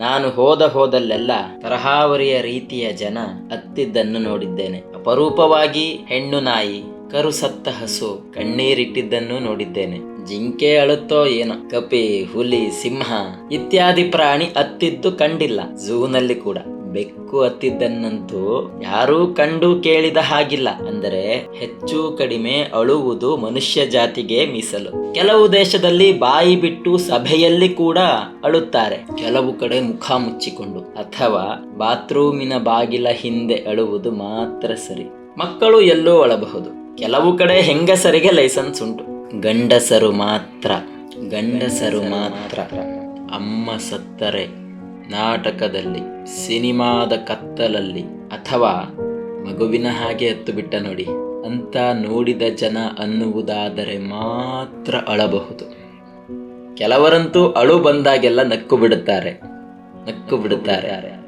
ನಾನು ಹೋದ ಹೋದಲ್ಲೆಲ್ಲ ತರಹಾವರಿಯ ರೀತಿಯ ಜನ ಅತ್ತಿದ್ದನ್ನು ನೋಡಿದ್ದೇನೆ. ಅಪರೂಪವಾಗಿ ಹೆಣ್ಣು ನಾಯಿ, ಕರು ಸತ್ತ ಹಸು, ಕಣ್ಣೀರಿಟ್ಟಿದ್ದನ್ನು ನೋಡಿದ್ದೇನೆ. ಜಿಂಕೆ ಅಳುತ್ತೋ ಏನೋ, ಕಪಿ, ಹುಲಿ, ಸಿಂಹ ಇತ್ಯಾದಿ ಪ್ರಾಣಿ ಅತ್ತಿದ್ದು ಕಂಡಿಲ್ಲ, ಝೂನಲ್ಲಿ ಕೂಡ. ಬೆಕ್ಕು ಹತ್ತಿದ್ದನ್ನಂತೂ ಯಾರೂ ಕಂಡು ಕೇಳಿದ ಹಾಗಿಲ್ಲ. ಅಂದರೆ ಹೆಚ್ಚು ಕಡಿಮೆ ಅಳುವುದು ಮನುಷ್ಯ ಜಾತಿಗೆ ಮೀಸಲು. ಕೆಲವು ದೇಶದಲ್ಲಿ ಬಾಯಿ ಬಿಟ್ಟು ಸಭೆಯಲ್ಲಿ ಕೂಡ ಅಳುತ್ತಾರೆ. ಕೆಲವು ಕಡೆ ಮುಖ ಮುಚ್ಚಿಕೊಂಡು ಅಥವಾ ಬಾತ್ರೂಮಿನ ಬಾಗಿಲ ಹಿಂದೆ ಅಳುವುದು ಮಾತ್ರ ಸರಿ. ಮಕ್ಕಳು ಎಲ್ಲೋ ಅಳಬಹುದು. ಕೆಲವು ಕಡೆ ಹೆಂಗಸರಿಗೆ ಲೈಸೆನ್ಸ್ ಉಂಟು. ಗಂಡಸರು ಮಾತ್ರ. ಗಂಡಸರು ಮಾತ್ರ. ಅಮ್ಮ ಸತ್ತರೆ. ನಾಟಕದಲ್ಲಿ ಸಿನಿಮಾದ ಕತ್ತಲಲ್ಲಿ ಅಥವಾ ಮಗುವಿನ ಹಾಗೆ ಹತ್ತು ಬಿಟ್ಟ ನೋಡಿ, ಅಂತ ನೋಡಿದ ಜನ ಅನ್ನುವುದಾದರೆ ಮಾತ್ರ ಅಳಬಹುದು. ಕೆಲವರಂತೂ ಅಳು ಬಂದಾಗೆಲ್ಲ ನಕ್ಕು ಬಿಡುತ್ತಾರೆ ನಕ್ಕು ಬಿಡುತ್ತಾರೆ.